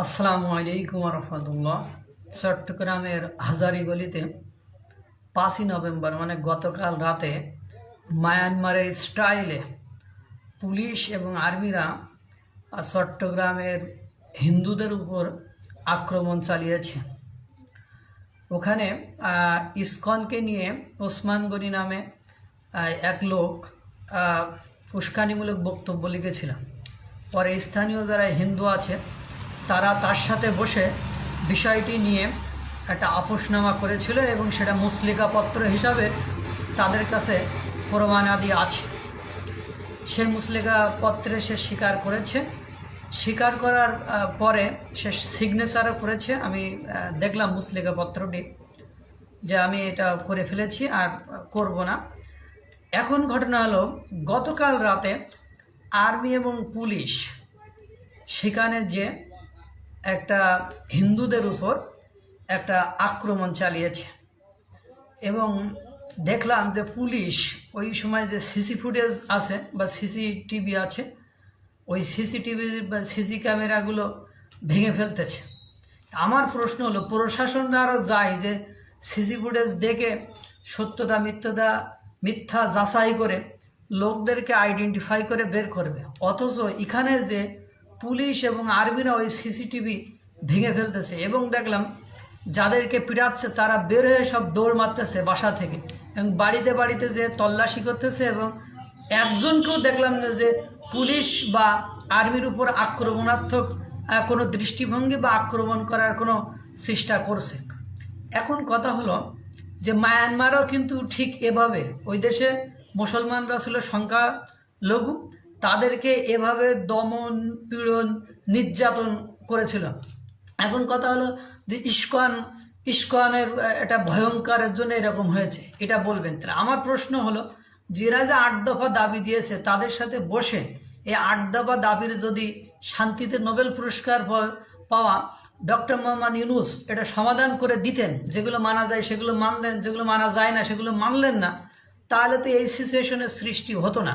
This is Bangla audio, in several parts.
আসসালামু আলাইকুম রহমতুল্লাহ। চট্টগ্রামের হাজারিগলিতে পাঁচই নভেম্বর মানে গতকাল রাতে মায়ানমারের স্টাইলে পুলিশ এবং আর্মিরা চট্টগ্রামের হিন্দুদের উপর আক্রমণ চালিয়েছে। ওখানে ইসকনকে নিয়ে ওসমান গনি নামে এক লোক উস্কানিমূলক বক্তব্য লিখেছিলাম পরে স্থানীয় যারা হিন্দু আছে তারা তার সাথে বসে বিষয়টি নিয়ে একটা আপোষনামা করেছিল এবং সেটা মুসলিকা পত্র হিসাবে তাদের কাছে প্রমাণাদি আছে। সে মুসলিকা পত্রে সে স্বীকার করেছে। স্বীকার করার পরে সে সিগনেচারও করেছে। আমি দেখলাম মুসলিকা পত্রটি যে আমি এটা করে ফেলেছি আর করব না। এখন ঘটনা হলো, গতকাল রাতে আর্মি এবং পুলিশ সেখানে যে একটা হিন্দুদের উপর একটা আক্রমণ চালিয়েছে। এবং দেখলাম যে পুলিশ ওই সময় যে সিসি ফুটেজ আছে বা সিসিটিভি আছে, ওই সিসিটিভি বা সিসি ক্যামেরাগুলো ভেঙে ফেলতেছে। আমার প্রশ্ন হলো প্রশাসনরা আরও যায় যে সিসি ফুটেজ দেখে সত্যতা, মিথ্যতা, মিথ্যা যাচাই করে লোকদেরকে আইডেন্টিফাই করে বের করবে। অথচ এখানে যে পুলিশ এবং আর্মিরা ওই সিসিটিভি ভেঙে ফেলতেছে এবং দেখলাম যাদেরকে পিটাচ্ছে তারা বের হয়ে সব দৌড় মারতেছে বাসা থেকে। এবং বাড়িতে বাড়িতে যে তল্লাশি করতেছে এবং একজনকেও দেখলাম যে পুলিশ বা আর্মির উপর আক্রমণাত্মক কোনো দৃষ্টিভঙ্গি বা আক্রমণ করার কোনো চেষ্টা করছে। এখন কথা হলো যে মায়ানমারও কিন্তু ঠিক এভাবে। ওই দেশে মুসলমানরা ছিল সংখ্যা লঘু তাদেরকে এভাবে দমন, পীড়ন, নির্যাতন করেছিল। এখন কথা হলো যে ইস্কন, ইস্কনের এটা ভয়ঙ্করের জন্য এরকম হয়েছে। এটা বলবেন। তাহলে আমার প্রশ্ন হলো, যারা যে আট দফা দাবি দিয়েছে, তাদের সাথে বসে এই আট দফা দাবির যদি শান্তিতে নোবেল পুরস্কার পাওয়া ডক্টর মোহাম্মদ ইউনুস, এটা সমাধান করে দিতেন, যেগুলো মানা যায় সেগুলো মানলেন, যেগুলো মানা যায় না সেগুলো মানলেন না, তাহলে তো এই সিচুয়েশনের সৃষ্টি হতো না।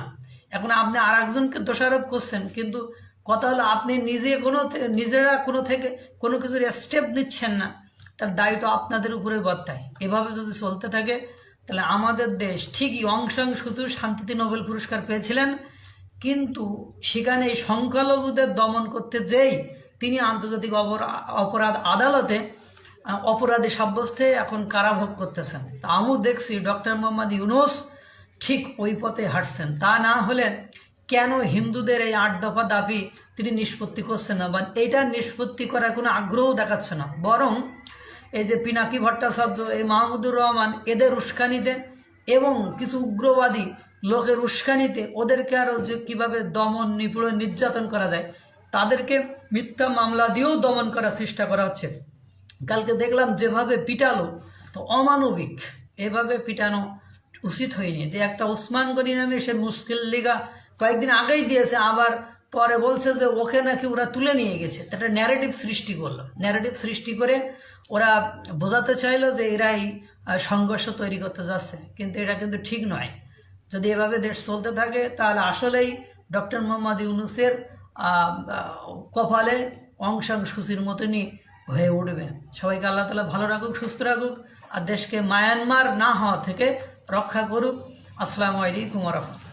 এখন আপনি আর একজনকে দোষারোপ করছেন, কিন্তু কথা হলো আপনি নিজে কোনো নিজেরা কোনো থেকে কোনো কিছুর স্টেপ নিচ্ছেন না। তার দায়িত্ব আপনাদের উপরে বর্তায়। এভাবে যদি চলতে থাকে, তাহলে আমাদের দেশ ঠিকই অংশাং শুধু শান্তিতে নোবেল পুরস্কার পেয়েছিলেন, কিন্তু সেখানে এই সংখ্যালঘুদের দমন করতে যেই তিনি আন্তর্জাতিক অপরা- অপরাধ আদালতে, অপরাধী সাব্যস্ত এখন কারাভোগ করতেছেন। তা আমিও দেখছি, ডক্টর মোহাম্মদ ইউনুস ঠিক ওই পথে হাঁটছেন। তা না হলে কেন হিন্দুদের এই আট দফা দাবি তিনি নিষ্পত্তি করছেন না? বা এইটা নিষ্পত্তি করার কোনো আগ্রহ দেখাচ্ছে না। বরং এই যে পিনাকি ভট্টাচার্য, এই মাহমুদুর রহমান, এদের উস্কানিতে এবং কিছু উগ্রবাদী লোকের উস্কানিতে ওদেরকে আরও যে কীভাবে দমন, নিপীড়ন, নির্যাতন করা যায়, তাদেরকে মিথ্যা মামলা দিয়েও দমন করার চেষ্টা করা হচ্ছে। কালকে দেখলাম যেভাবে পিটালো, তো অমানবিক। এভাবে পিটানো উচিত হয়নি। যে একটা ওসমান গনি নামে সে মুশকিল লিগা কয়েকদিন আগেই দিয়েছে, আবার পরে বলছে যে ওকে নাকি ওরা তুলে নিয়ে গেছে। একটা ন্যারেটিভ সৃষ্টি করল। ন্যারেটিভ সৃষ্টি করে ওরা বোঝাতে চাইলো যে এরাই সংঘর্ষ তৈরি করতে যাচ্ছে। কিন্তু এটা কিন্তু ঠিক নয়। যদি এভাবে দেশ চলতে থাকে, তাহলে আসলেই ডক্টর মোহাম্মদ ইউনুসের কপালে অংশাং সূচির মতনই হয়ে উঠবে। সবাইকে আল্লাহ তালা ভালো রাখুক, সুস্থ রাখুক, আর দেশকে মায়ানমার না হওয়া থেকে রক্ষা করুক। আসসালামু আলাইকুম রহমতুল্লাহ।